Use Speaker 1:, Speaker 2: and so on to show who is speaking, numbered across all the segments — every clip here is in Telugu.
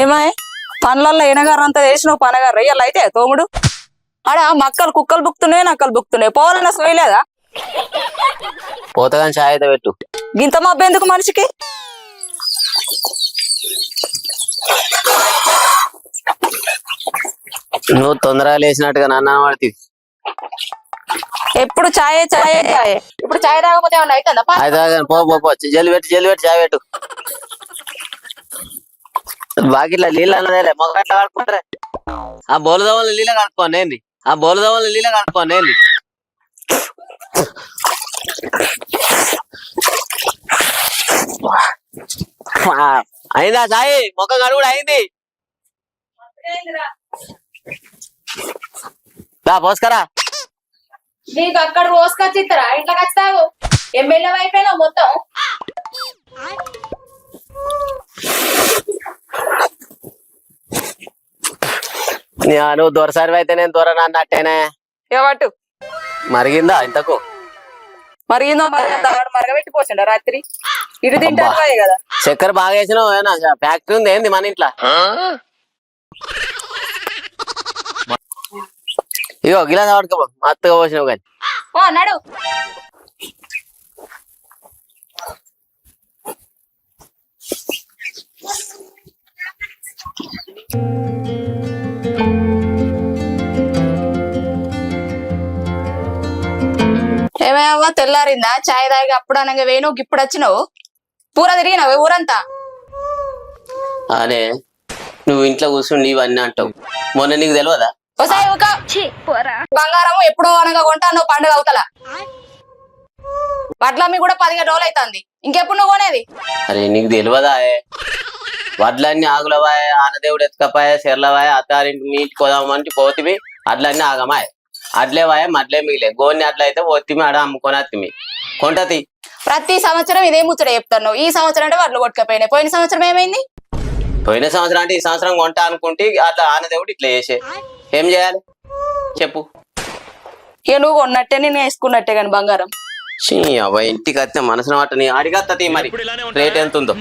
Speaker 1: ఏమాయ్ పనులల్లో ఎనగారంతా వేసినావు పనగారు ఇవాళ అయితే తోముడు. ఆడ మక్కలు కుక్కలు బుక్తున్నాయి నక్కలు బుక్తున్నాయి పోవాలన్న సోయలేదా
Speaker 2: పోతగాని ఛాయ్ అయితే పెట్టు.
Speaker 1: గింత మబ్బు ఎందుకు మనిషికి?
Speaker 2: నువ్వు తొందరగా లేచినట్టుగా నన్ను పడుతుంది
Speaker 1: ఎప్పుడు చాయే చాయే చాయే. ఇప్పుడు చాయ్ తాగకపోతే ఏమన్నా అవుతుందా? పా?
Speaker 2: అయితే పో పో పో. జల్లి పెట్టి జల్లి పెట్టి ఛాయ్ పెట్టు. బాకిట్లా నీళ్ళు అన్నదేలే మొగట్లా కడుక్కుంటారే? ఆ బోలుదోమలు నీళ్ళ కడుక్కోండి ఏంది? ఆ బోలుదోమలు నీళ్ళ కడుక్కోండి ఏంది? అయిందా సాయి? మొక్క కడుగుడు అయింది. దా పోస్కరా.
Speaker 1: నీకు అక్కడ రోజుకొచ్చి ఇస్తారా? ఇంట్లోకి వస్తావు ఎమ్మెల్యే అయిపోయినావు మొత్తం?
Speaker 2: నువ్వు దొరసారి అయితే నేను దూరం అన్నట్టేనే
Speaker 1: ఏవట్టు
Speaker 2: మరిగిందా ఇంతకు?
Speaker 1: మరిగిందో మరి మరగబెట్టి పోసిండ రాత్రి. ఇటు తింటారు అదే కదా
Speaker 2: చక్కెర బాగా వేసినావు ఫ్యాక్టరీ ఉంది ఏంది మన ఇంట్లో? ఇగో గిలాస్ పట్టుకో మత్తుగా పోసినావు కానీ.
Speaker 1: ఓ నడు. ఏమయ్యవ్వా తెల్లారిందా? చాయ్ తాగి అప్పుడు అనగా వేణు ఇప్పుడు వచ్చినావు? పూర తిరిగినావు ఊరంతా?
Speaker 2: అరే నువ్వు ఇంట్లో కూర్చుండి ఇవన్నీ అంటావు. మొన్న నీకు తెలియదా
Speaker 1: ఒకసారి ఒక బంగారం ఎప్పుడో అనగా కొంటాను పండుగ అవతల. వడ్లమ్మి కూడా పదిహేను రోజులు అవుతుంది ఇంకెప్పుడు నువ్వు కొనేది?
Speaker 2: అరే నీకు తెలియదా ఏ? వడ్లన్నీ ఆగులవాయ ఆనదేవుడు ఎత్తుకపాయ సెర్లవాయ అత్తారింటి మీ ఇంటికి పోదామంటే పోతివి అడ్లన్నీ ఆగమాయ. అడ్లే వాయ మడ్లే మిగిలే. గోన్ని అట్లా అయితే పోతిమి ఆడ అమ్ముకొని అత్తిమి. కొంటతి.
Speaker 1: ప్రతి సంవత్సరం ఇదే ముచ్చట చెప్తాను ఈ సంవత్సరం అంటే వడ్లు కొట్టుకపోయినాయి. పోయిన సంవత్సరం ఏమైంది?
Speaker 2: పోయిన సంవత్సరం అంటే ఈ సంవత్సరం కొంటా అనుకుంటే అట్లా ఆనదేవుడు ఇట్లా చేసే. ఏం చేయాలి? చెప్పు.
Speaker 1: ఇక నువ్వు కొన్నట్టే నేను వేసుకున్నట్టే కానీ బంగారం.
Speaker 2: ఇంటికి వస్తే మనసున మాట నీ అడిగత్తతి మరి రేట్ ఎంత ఉందో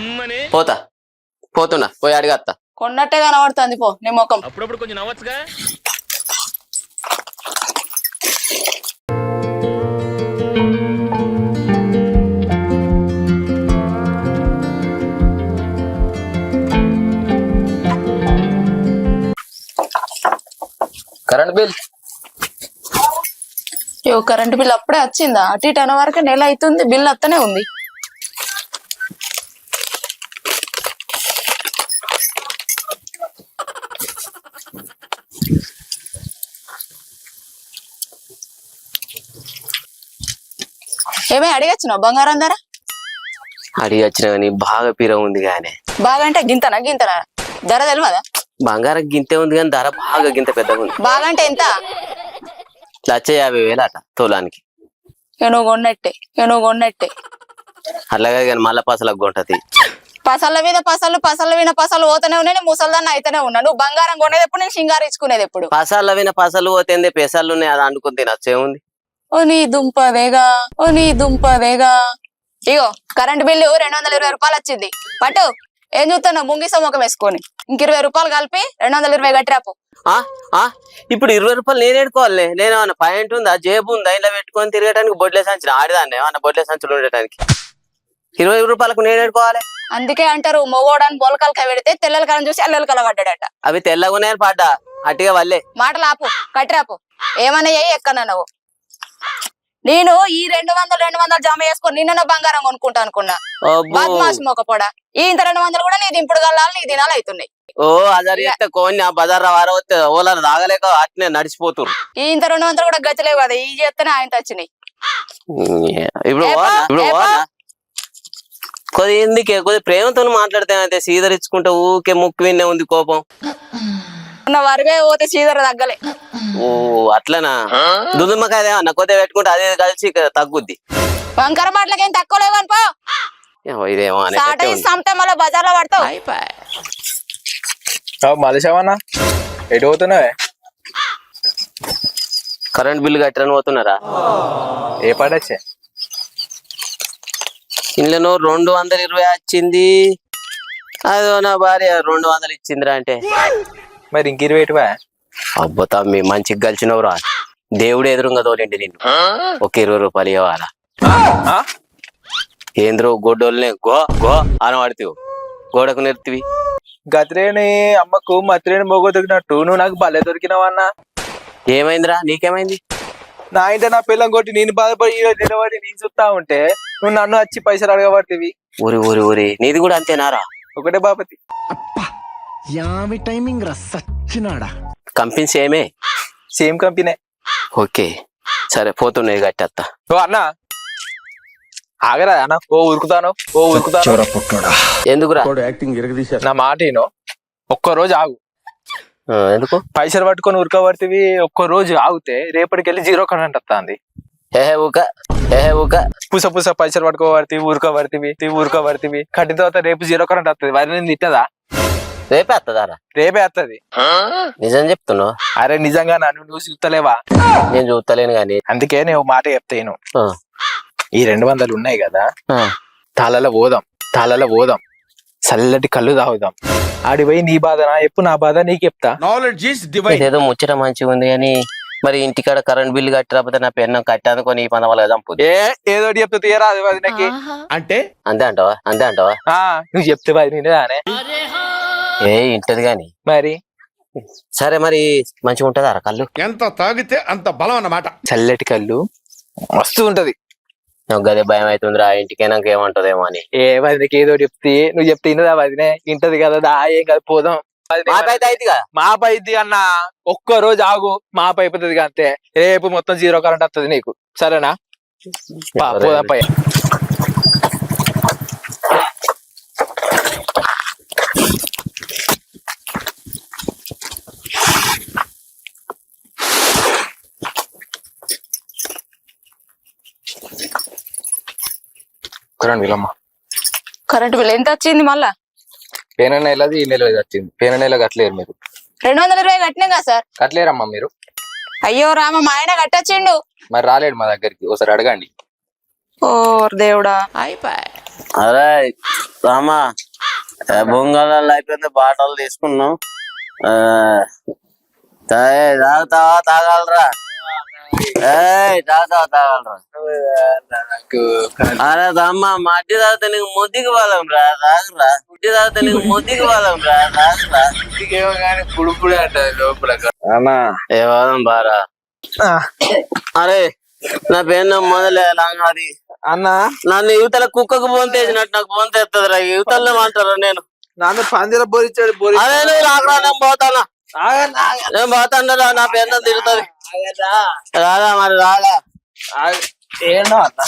Speaker 2: పోతా. పోతున్నా పోయి అడిగత్తా.
Speaker 1: కొన్నట్టే కనబడుతుంది పో నీ ముఖం.
Speaker 3: అప్పుడప్పుడు కొంచెం నవ్వచ్చుగా?
Speaker 4: Current bill.
Speaker 1: కరెంట్ బిల్ అప్పుడే వచ్చిందా? అటు ఇటు అనే వరకు నెల అవుతుంది బిల్ అత్తనే ఉంది. ఏమే అడిగచ్చినావు? బంగారం ధర?
Speaker 2: అడిగి వచ్చిన కానీ బాగా పీర ఉంది కానీ
Speaker 1: బాగా అంటే గింతనా గింతనా? ధర తెలియదా
Speaker 2: బంగారం గింతే ఉంది కానీ ధర బాగా గింత పెద్దగా ఉంది.
Speaker 1: బాగా అంటే ఎంత?
Speaker 2: లచ్చ యాభై వేలు అట తోలానికి.
Speaker 1: నువ్వు కొన్నట్టే నువ్వు కొన్నట్టే.
Speaker 2: అట్లాగే కానీ మళ్ళా పసలకు కొంటది.
Speaker 1: పసళ్ళ మీద పసలు పసళ్ళ మీద పసలు పోతూనే ఉన్నాయి నేను ముసల్దాన్ని అయితేనే ఉన్నా. నువ్వు బంగారం కొనేది ఎప్పుడు నేను సింగారు ఇచ్చుకునేది ఎప్పుడు?
Speaker 2: పసాల విన పసలు పోతే పెసలు ఉన్నాయి అది అండుకుని తినచ్చు. ఏముంది?
Speaker 1: ఓ నీ దుంపదేగా ఓ నీ దుంపదేగా ఇగో కరెంట్ బిల్లు రెండు వందల ఇరవై రూపాయలు వచ్చింది. పట్టు ఏం చూస్తున్నావు ముంగిస ముఖం వేసుకొని. ఇంక ఇరవై రూపాయలు కలిపి రెండు వందల ఇరవై కట్టిరాపు.
Speaker 2: ఆ ఆ ఇప్పుడు ఇరవై రూపాయలు నేను ఎడుకోవాలి నేను ఏమన్నా పాయింట్ ఉందా? జేబు ఉందా? ఇలా పెట్టుకొని తిరగడానికి బొడ్లే సంచులు ఆడిదాన్ని ఏమన్నా బొడ్లే సంచులు ఉండటానికి. ఇరవై రూపాయలకు నేను ఎడుకోవాలి
Speaker 1: అందుకే అంటారు మొగోడని బొలకలక పెడితే తెల్లల కలం చూసి అల్లల కల పడ్డాడట.
Speaker 2: అవి తెల్లగానే పడ్డా. అట్టిగా వల్లే.
Speaker 1: మాటలు ఆపు కట్టిరాపు. ఏమన్నా ఎక్కన నువ్వు నేను ఈ రెండు వందలు రెండు వందలు జమ చేసుకొని నిన్న బంగారం కొనుక్కుంటా అనుకున్నా. బద్మాస్ మొక్కపోడా ఈ ఇంత రెండు వందలు కూడా నీ దింపుడు గల్లాలి నీ దినాలు అవుతున్నాయి.
Speaker 2: ఓ అదర్ కోన్ని ఆ బజార్ వార వస్తే ఓలా తాగలేక అట్నే నడిచిపోతురు.
Speaker 1: ఈ ఇంత రెండు వందలు కూడా గచ్చలేవు కదా ఈ చేస్తేనే ఆయన వచ్చినాయి.
Speaker 2: ఇప్పుడు? ఇప్పుడు? కొద్ది ఎందుకే? కొద్ది ప్రేమతో మాట్లాడితే అయితే సీదరించుకుంటే ఊకే ముక్కు విన్నే ఉంది కోపం.
Speaker 1: వరవే పోతే సీదర తగ్గలే.
Speaker 2: ఓ అట్లనా? దుదుమకాయ అన్న కొద్దిగా పెట్టుకుంటే అదే కలిసి ఇక తగ్గుద్ది.
Speaker 1: వంకర మాటలకి తక్కువ లేవు అనుకో.
Speaker 2: ఏమో ఇదేమో
Speaker 1: సాట. సంతే మళ్ళీ బజార్లో పడతావు
Speaker 4: మలేషావన్నా ఎటు పోతున్నావే?
Speaker 2: Current bill కట్టరని పోతున్నారా?
Speaker 4: ఏ పాట వచ్చే?
Speaker 2: ఇంట్లో రెండు వందల ఇరవై వచ్చింది. అదో నా భార్య రెండు వందలు ఇచ్చిందిరా అంటే.
Speaker 4: మరి ఇంక ఇరవై
Speaker 2: అబ్బో తమ్మి మంచిగా కలిసినవురా దేవుడు ఎదురుగా తోలిండి నిన్ను. ఒక ఇరవై రూపాయలు ఇవ్వాలా? ఏంద్రో గొడ్డోళ్ళని గో గో అని వాడుతీవు గోడకు నెత్తివి.
Speaker 4: గతిరేని అమ్మకు మతిరేని మొగ దొరికినట్టు నువ్వు నాకు భలే దొరికినావు అన్న?
Speaker 2: ఏమైందిరా నీకేమైంది?
Speaker 4: నా ఇంట నా పిల్లం కొట్టి నేను బాధపడి ఈరోజు నిలబడి నేను చూస్తా ఉంటే నువ్వు నన్ను వచ్చి పైసలు అడగబడుతుంది
Speaker 2: ఊరి ఊరి ఊరి. నీది కూడా అంతేనారా?
Speaker 4: ఒకటే బాపతి.
Speaker 3: యామి టైమింగ్ రా సచ్చినాడా?
Speaker 2: కంపెనీ సేమే.
Speaker 4: Same company.
Speaker 2: ఓకే సరే పోతున్నాయి గట్టత్తా
Speaker 4: ఓ అన్న. ఆగరా అన్న. ఓ ఉరుకుతాను. ఓ ఉరుకుతాను.
Speaker 3: చోర పుట్టోడా.
Speaker 2: ఎందుకురా?
Speaker 3: యాక్టింగ్ ఇరగదీశారు.
Speaker 4: నా మాట విను. ఒక్క రోజు ఆగు.
Speaker 2: ఆ, ఎందుకు?
Speaker 4: పైసలు పట్టుకొని ఉరకబడితే ఒక్క రోజు ఆగితే రేపటికెళ్ళి జీరో కరెంట్ వస్తుంది
Speaker 2: ఏహే ఊక. ఏహే ఊక.
Speaker 4: పుస పుస పైసలు పట్టుకోబడితే ఉరకబడితే ఉరకబడితే కట్టిన తర్వాత రేపు జీరో కరెంట్ వస్తుంది వరి నేను తిట్టదా?
Speaker 2: రేపే వస్తుందారా
Speaker 4: రేపే వస్తుంది
Speaker 2: నిజం చెప్తున్నావు?
Speaker 4: అరే నిజంగా నన్ను నువ్వు చూస్తలేవా
Speaker 2: నేను చూస్తలేను కానీ.
Speaker 4: అందుకే నేను మాట చెప్తాను
Speaker 2: ఆ,
Speaker 4: ఈ రెండు వందలు ఉన్నాయి కదా
Speaker 2: ఆ.
Speaker 4: తాళలో పోదాం తాళలో పోదాం చల్లటి కళ్ళు తాగుదాం. ఆడి పోయి నీ బాధ నా ఎప్పు నా బాధ నీకు చెప్తా.
Speaker 3: నాలెడ్జ్
Speaker 2: ఇదేదో ముచ్చట మంచిగా ఉంది కానీ మరి ఇంటికాడ కరెంట్ బిల్లు కట్టకపోతే నా పెన్నం కట్టానుకొని ఈ పంద వాళ్ళ చంపుద్ది.
Speaker 4: ఏ ఏదో చెప్తే తీయరా అది వదినకి.
Speaker 3: అంటే?
Speaker 2: అంతే అంటావా? అంతే అంటావా?
Speaker 4: ఆ, నువ్వు చెప్తే
Speaker 2: ఏ ఇంటది గాని
Speaker 4: మరి?
Speaker 2: సరే మరి మంచిగా ఉంటదా రా కళ్ళు?
Speaker 3: ఎంత తాగితే అంత బలం అన్నమాట.
Speaker 4: చల్లటి కళ్ళు. మస్తు ఉంటది.
Speaker 2: నాకు గదే భయం అవుతుందిరా ఇంటికి నాకు ఏమంటదేమో అని.
Speaker 4: ఏ వదినకి ఏదో చెప్తే నువ్వు చెప్తే ఇన్నదా వదినే? ఇంటది కదా దా ఏం కాదు పోదాం. వదినే,
Speaker 2: మాకైతే అయిద్దిగా
Speaker 4: మా పైద్ది అన్న. ఒక్క రోజు ఆగు మా అయిపోతుంది అంతే. రేపు మొత్తం జీరో కరెంట్ వస్తుంది నీకు. సరేనా? పోదాం పై కరెంట్ విలమ్మ
Speaker 1: కరెంట్ బిల్ ఎంత వచ్చింది మళ్ళా?
Speaker 4: పేన నెలది ఈ నెల వచ్చింది. పేన నెల కట్టలేరు మీరు.
Speaker 1: రెండు వందల ఇరవై కట్టినా కదా సార్.
Speaker 4: కట్టలేరమ్మా మీరు.
Speaker 1: అయ్యో రామ మా ఆయన కట్టొచ్చిండు.
Speaker 4: మరి రాలేడు మా దగ్గరికి. ఒకసారి అడగండి.
Speaker 1: ఓ దేవుడా.
Speaker 2: అరే రామా బొంగళాలు అయిపోయింది బాటలు తీసుకున్నాం. తాగుతావా తాగలరా? అరే రామ్మ మట్టి తాగితే నీకు ముద్దికి వాళ్ళం రా ముట్టి తాగితే నీకు ముద్దికి వాళ్ళం రా తాగరా.
Speaker 4: పుడుపుడే అంటది లోపల
Speaker 2: ఏ వాదం బారా? అరే నా పేరు మొదలే లాంగాది.
Speaker 4: అన్న.
Speaker 2: నన్ను యువతల కుక్కకు బోన్ తెచ్చినట్టు నాకు బోన్ తెస్తుందిరా యువతల్లో అంటారా నేను.
Speaker 4: నాన్న పందిర బోరిచ్చాడు బోరి
Speaker 2: అదే నువ్వు రాకరా నేను పోతానా? నేను పోతాండరా నా పేరు తిరుగుతుంది. రాదా మరి రాదా.
Speaker 4: ఏంటో అన్న?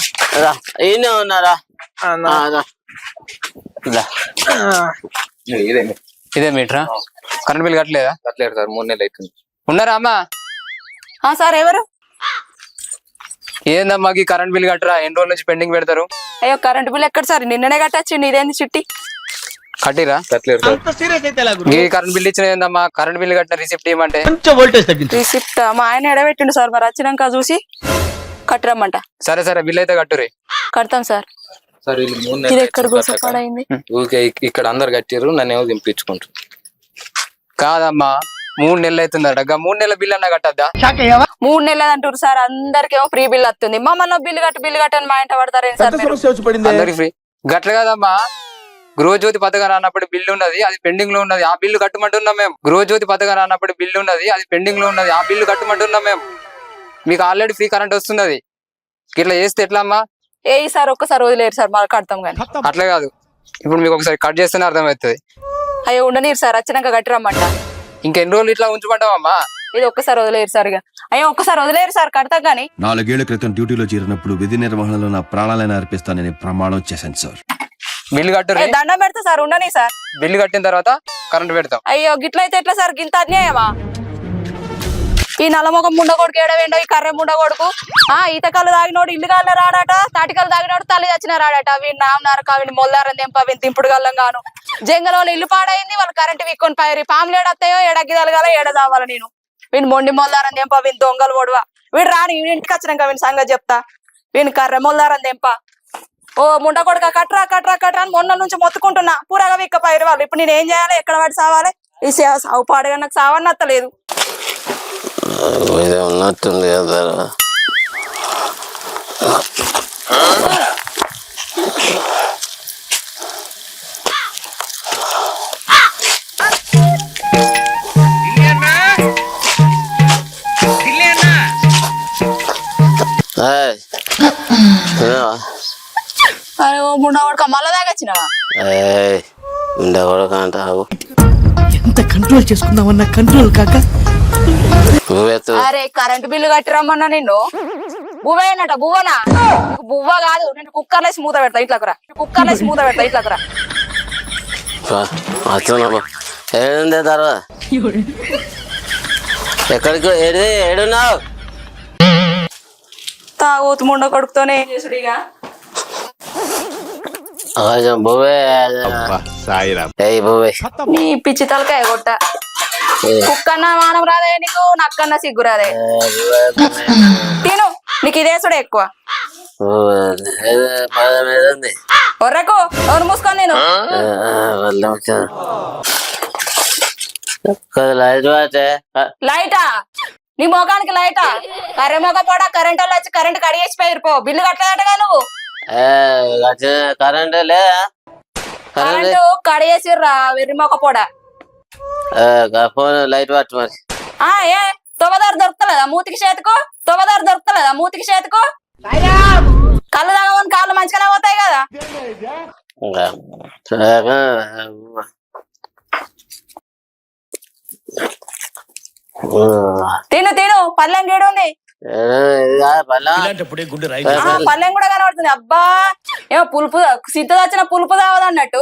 Speaker 2: రా. ఈయనే ఉన్నారా.
Speaker 4: ఇదే
Speaker 5: ఇదే మీటరా కరెంట్ బిల్ కట్టలేదా?
Speaker 4: కట్టలేరు సార్ మూడు నెలలు అవుతుంది
Speaker 5: ఉన్నారా అమ్మా?
Speaker 1: ఆ సార్ ఎవరు?
Speaker 5: ఏందమ్మా ఈ కరెంట్ బిల్ కట్టరా? ఎన్ని రోజుల నుంచి పెండింగ్ పెడతారు?
Speaker 1: అయ్యో కరెంట్ బిల్ ఎక్కడ సార్? నిన్ననే కట్టొచ్చిండు ఇదేంది చిట్టి?
Speaker 5: కట్టిరా.
Speaker 4: కట్టలేరు సార్.
Speaker 5: ఈ కరెంట్ బిల్ ఇచ్చిన ఏందమ్మా? కరెంట్ బిల్ కట్టిన రిసిప్ట్ ఇవ్వమంటే?
Speaker 1: రిసిప్ట్ మా ఆయన ఎడబెట్టిండు సార్ మరి వచ్చినాక చూసి కట్టరమ్మంట.
Speaker 5: సరే సరే బిల్ అయితే కట్టురి
Speaker 1: కడతాం సార్.
Speaker 4: సార్ వీళ్ళు మూడు
Speaker 1: ఇది
Speaker 4: నెలలు
Speaker 1: ఎక్కడ
Speaker 4: అవుతుంది కట్టక.
Speaker 1: గోసపడైంది
Speaker 4: ఊరికే ఇక్- ఇక్కడ అందరు కట్టారు నన్ను ఏమో దింపించుకుంటారు?
Speaker 5: కాదమ్మా మూడు నెలలు అవుతుందట. గా మూడు నెలల బిల్ అన్నా కట్టద్దా?
Speaker 1: మూడు నెలలు అంటారు సార్ అందరికేమో ఫ్రీ బిల్ వస్తుంది. మమ్మల్ని బిల్లు కట్టు బిల్లు కట్టని మా ఇంట పడతారేం సార్ మీరు?
Speaker 5: అందరికి ఫ్రీ గట్ల కాదమ్మా గృహజ్యోతి పథకం రానప్పుడు బిల్లు ఉన్నది అది పెండింగ్లో ఉన్నది. ఆ బిల్లు కట్టమంటున్నాం మేము. గృహజ్యోతి పథకం రానప్పుడు బిల్లు ఉన్నది అది పెండింగ్లో ఉన్నది. ఆ బిల్లు కట్టమంటున్నాం మేము. మీకు ఆల్రెడీ ఫ్రీ కరెంట్ వస్తున్నది. ఇట్లా చేస్తే ఎట్లా అమ్మా
Speaker 1: ఏ సార్ ఒక్కసారి వదిలేరు సార్ మరి కడతాం కానీ.
Speaker 5: అట్లే కాదు. ఇప్పుడు మీకు ఒకసారి కట్ చేస్తేనే అర్థమవుతుంది.
Speaker 1: అయ్యో ఉండనీరు సార్ వచ్చినాక కట్టిరమ్మంట
Speaker 5: ఇంకెన్ని రోజులు ఇట్లా ఉంచమంటావమ్మా
Speaker 1: ఇది ఒక్కసారి వదిలేరు సార్ అయ్యో ఒక్కసారి వదిలేరు సార్ కడతాం కానీ.
Speaker 6: నాలుగేళ్ళ క్రితం డ్యూటీలో చేరినప్పుడు విధి నిర్వహణలో నా ప్రాణాలను అర్పిస్తానని ప్రమాణం చేశాను సార్.
Speaker 5: బిల్లు
Speaker 1: ఏ,
Speaker 5: కట్టుర్రి
Speaker 1: దండం పెడతా సార్ ఉండని సార్.
Speaker 5: బిల్లు కట్టిన తర్వాత కరెంట్ పెడతాం.
Speaker 1: అయ్యో గిట్లయితే ఎట్లా సార్? గింత అన్యాయమా? ఈ నల్లమొగం ముండగొడుకు ఏడవేండో ఈ కర్రె ముండగొడుకు ఆ ఈతకాలు తాగినోడు ఇల్లు గాల్లో రాడట తాటికలు తాగినోడు తల్లి చచ్చిన రాడట. వీడి నామనారక వీడి మొల్లారం దెంప వీని తింపుడు గల్లం గాను. జంగల వాళ్ళు ఇల్లు పాడైంది వాళ్ళు కరెంట్ విక్కొని పారి. పాములు ఏడత్తాయో ఎడగిదలగాల ఏడ చావాలి నేను. వీని మొండి మొల్లారం దెంప వీని దొంగలు పొడవ వీడు రాని ఇంటికి వచ్చినాక వీని సంగతి చెప్తా. వీని కర్రె మొల్లారం దెంప ఓ ముండ కొడుక కట్రా కట్రా కట్రా అని మొన్న నుంచి మొత్తుకుంటున్నా. పూరగా విక్క పైరు వాళ్ళు ఇప్పుడు నేను ఏం చేయాలి? ఎక్కడ పడి సావాలి? ఈ సావు పాడుగా నాకు సావని నత్తలేదు
Speaker 2: ఇది ఉన్నట్టుంది కదా ఏయ్. ఏవా?
Speaker 1: అరే ఓ ముండ కొడుక మళ్ళా
Speaker 2: అంటావు
Speaker 7: ఎంత కంట్రోల్ చేసుకుందామన్న కంట్రోల్ కాక?
Speaker 1: అరే కరెంట్ బిల్లు కట్టిరమ్మన్నా నిన్ను? బువ్వేనట బువ్వనా? బువ్వ కాదు నేను కుక్కర్లేసి మూత పెడతా ఇట్లా కుక్కర్లేసి మూత పెడతా ఇట్లా
Speaker 2: వస్తున్నాము ఏడుంది తర్వాత? ఎక్కడికి ఏడు ఏడున్నావు?
Speaker 1: తాగోతు ముండ కొడుకుతోనే ఏం
Speaker 3: సాయిరామ్.
Speaker 1: నీ పిచ్చి తలకాయ కొట్ట. కుక్కన్న మానం రాదే నీకు నక్కన్న సిగ్గు రాదే. తిను నీకు ఇదేసుడే ఎక్కువ. ఒర్రకు ఎవరు మూసుకొని నేను
Speaker 2: లైట్
Speaker 1: నీ మొగానికి లైటా? కరెంట్ మొగ పోడ కరెంట్ వాళ్ళు వచ్చి కరెంట్ కడిగేసి పోయిరు పో. బిల్లు కట్టలేదటగా నువ్వు.
Speaker 2: కరెంట్ లేదా కరెంట్
Speaker 1: కరెంట్ కడిగేసిర్రా వెర్రి మొగ పోడ
Speaker 2: ఫోన్ లైట్ పట్టు మరి.
Speaker 1: ఆ ఏ దొరుకుతలేదా మూతికి చేతికు? తొవ్వదారు దొరుకుతలేదా మూతికి చేతికు? కళ్ళు తాగమని కాళ్ళు మంచిగానే పోతాయి కదా. తిను తిను పల్లెం గీడు ఉంది
Speaker 3: ఇలాంటప్పుడే గుండె రాయి
Speaker 1: ఆ, పల్లెం కూడా కనబడుతుంది. అబ్బా! ఏమో పులుపు సిద్ధ వచ్చిన పులుపు తాగదన్నట్టు.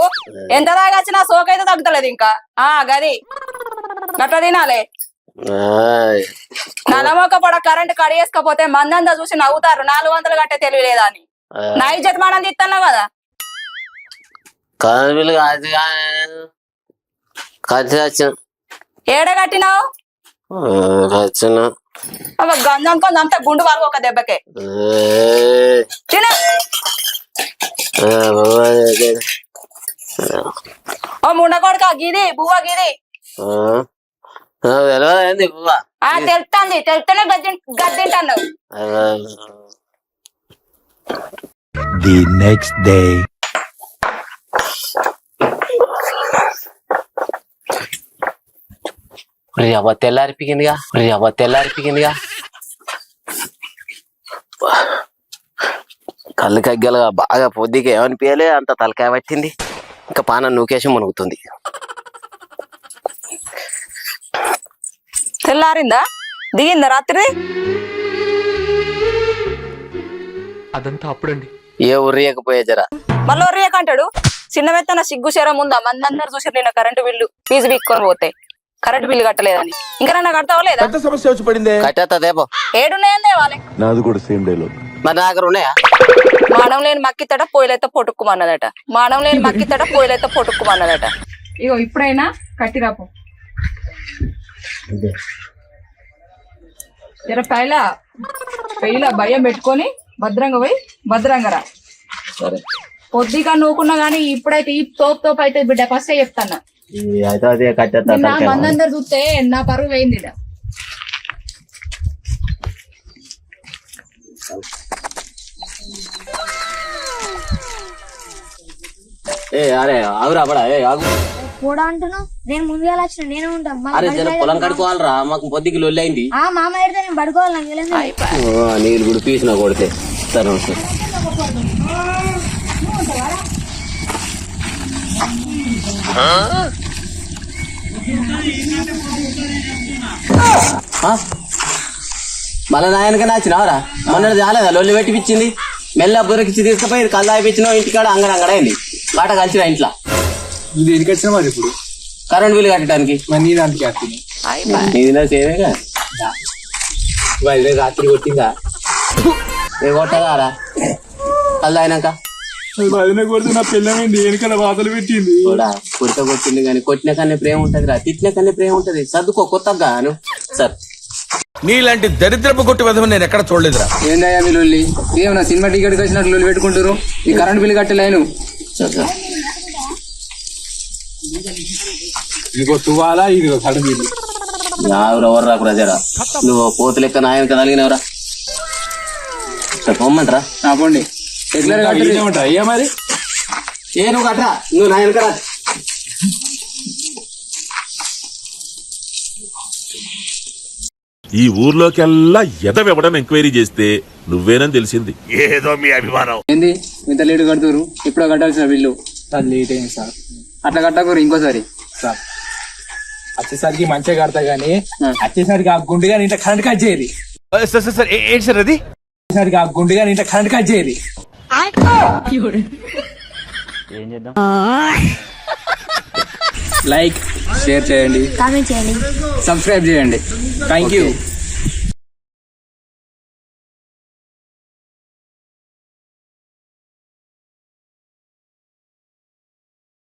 Speaker 1: ఎంత తాగొచ్చినా సోకైతే తగ్గుతలేదు ఇంకా. ఆ గది. గట్ల తినాలి. నలమొక్క పొడ కరెంట్ కడిగేసుకపోతే మందంతా చూసి నవ్వుతారు. నాలుగు వందలు కట్టే తెలివి లేదా అని. నా ఇజ్జత్ మనం తిత్తన్నావు కదా.
Speaker 2: కరెంట్ బిల్లు కాదు ఖర్చు వచ్చిన.
Speaker 1: ఏడ కట్టినావు? కొంచెం అంతా గుండు వాళ్ళు ఒక దెబ్బకే. తిన. ఓ ముండ కొడుక గిది బువ్వ గిది
Speaker 2: తెలియదు పువ్వా
Speaker 1: ఆ తెలుస్తుంది తెలుస్తేనే గద్ది గద్దింటాను
Speaker 3: ది నెక్స్ట్ డే
Speaker 2: అవ్వ తెల్లారిపోయిందిగా అవ్వ తెల్లారిపోయిందిగా కళ్ళు కగ్గలుగా బాగా పొద్దుగా ఏమనిపించలే అంత తలకాయ పట్టింది. ఇంకా పాన నూకేసి మునుగుతుంది.
Speaker 1: తెల్లారిందా? దిగిందా రాత్రి?
Speaker 4: అదంతా అప్పుడండి.
Speaker 2: ఏ ఉర్రియకపోయే జరా.
Speaker 1: మళ్ళీ ఒర్రియక అంటాడు చిన్న మెత్తన సిగ్గు శరం ఉందా? మందందరు చూసారు నిన్న కరెంటు బిల్లు. ఫీజు పీక్కొని పోతే. కరెంటు బిల్లు కట్టలేదని. ఇంకా నన్ను కడతావా లేదా?
Speaker 3: పెద్ద సమస్య వచ్చి పడిందే.
Speaker 2: కట్టేత్తదేపో
Speaker 1: ఏడున్నాయని తేవాలి
Speaker 3: నాది కూడా సేమ్ డైలాగ్.
Speaker 2: మరి నా దగ్గర ఉన్నాయా?
Speaker 1: మానం లేని మక్కితట పొయ్యిలైతే పొట్టుకుమన్నదట మానం లేని మక్కితట పొయ్యిలైతే పొట్టుకుమన్నదట ఇగో ఇప్పుడైనా కట్టిరాపు జర పైల పెయిల భయం పెట్టుకొని భద్రంగా పోయి భద్రంగా రా. పొద్దుగా నూకున్నా గానీ ఇప్పుడైతే ఈ తోపు తోపు అయితే బిడ్డ ఫస్ట్ చెప్తాను
Speaker 2: అయితే అదే కట్టేస్తా.
Speaker 1: మందందరు చూస్తే నా పరువు పోయింది ఈడ.
Speaker 2: ఏ అరే ఆగురా బడా ఏ ఆగు.
Speaker 8: కూడా అంటున్నావు నేను ముందుగా వచ్చిన నేను ఉంటాను
Speaker 2: అరే జర పొలం. కడుకోవాలరా మాకు పొద్దుకి లొల్లి అయింది
Speaker 8: ఆ మామ అయితే నేను పడుకోవాలి నాకు తెలియదు
Speaker 2: ఓ, నీళ్ళు కూడా పీసిన కొడితే. సరే సరే. ఆ? మళ్ళా నాయనక నచ్చినావరా మొన్న రాలేదా? లొల్లి పెట్టిపించింది మెల్ల బురకిచ్చి తీసుకుపోయి కళ్ళు అయిపించినావు ఇంటికాడ అంగడ అంగడైంది కాట కలిసిన ఇంట్లో?
Speaker 4: ఇది ఎందుకు వచ్చినా మరి ఇప్పుడు?
Speaker 2: కరెంట్ బిల్లు కట్టడానికి?
Speaker 4: మరి నీ దానికి
Speaker 2: సేవేగా రాత్రి కొట్టిందా? ఏ కొట్టదారా? కళ్ళు అయినాక
Speaker 4: వదిన కొడుతు నా పిల్లమైంది? వెనకాల వాతలు పెట్టింది.
Speaker 2: కూడా కొట్ట కొట్టింది కానీ కొట్టిన కన్నా ప్రేమ ఉంటది రా. తిట్టిన కన్నా ప్రేమ ఉంటది. చదువుకో కొత్తగా సార్.
Speaker 9: నీలాంటి దరిద్రపు కొట్టి విధం నేను ఎక్కడ చూడలేదురా.
Speaker 5: ఏందయ్యా మీ లొల్లి? ఏమన్నా సినిమా టికెట్ వచ్చినట్లు లొల్లి పెట్టుకుంటారు ఈ కరెంట్ బిల్లు కట్టలేను.
Speaker 4: ఇదిగో తువాలా ఇదిగో కరెంట్ బిల్లు.
Speaker 2: ఎవరు ఎవర్రా ప్రజరా. నువ్వు పోతు లెక్క నాయన కలిగినవరా పొమ్మంటరా?
Speaker 5: నా పోండి.
Speaker 4: అయ్యా మరి?
Speaker 2: ఏ నువ్వు కట్టరా నువ్వు కరా
Speaker 3: ఈ ఊర్లోకెల్లా ఎదవివ్వడం ఎంక్వైరీ చేస్తే నువ్వేనని తెలిసింది. ఏదో మీ అభిమానం.
Speaker 5: ఏంది? ఇంత లేటు కడుతురు ఇప్పుడు కట్టాల్సిన బిల్లు.
Speaker 4: సార్ లేట్ అయింది సార్.
Speaker 5: అట్లా కట్టకూరు ఇంకోసారి.
Speaker 4: సార్ వచ్చేసరికి మంచిగా కడతా గానీ. వచ్చేసరికి ఆ గుండెగా ఇంత కరెంట్ కట్ చేయది.
Speaker 9: సార్ సార్ ఏంటి సార్ అది?
Speaker 4: వచ్చేసరికి ఆ గుండెగా ఇంత కరెంట్ కట్ చేయది.
Speaker 5: లైక్ షేర్ చేయండి.
Speaker 8: కామెంట్ చేయండి.
Speaker 5: సబ్స్క్రైబ్ చేయండి.
Speaker 4: Thank you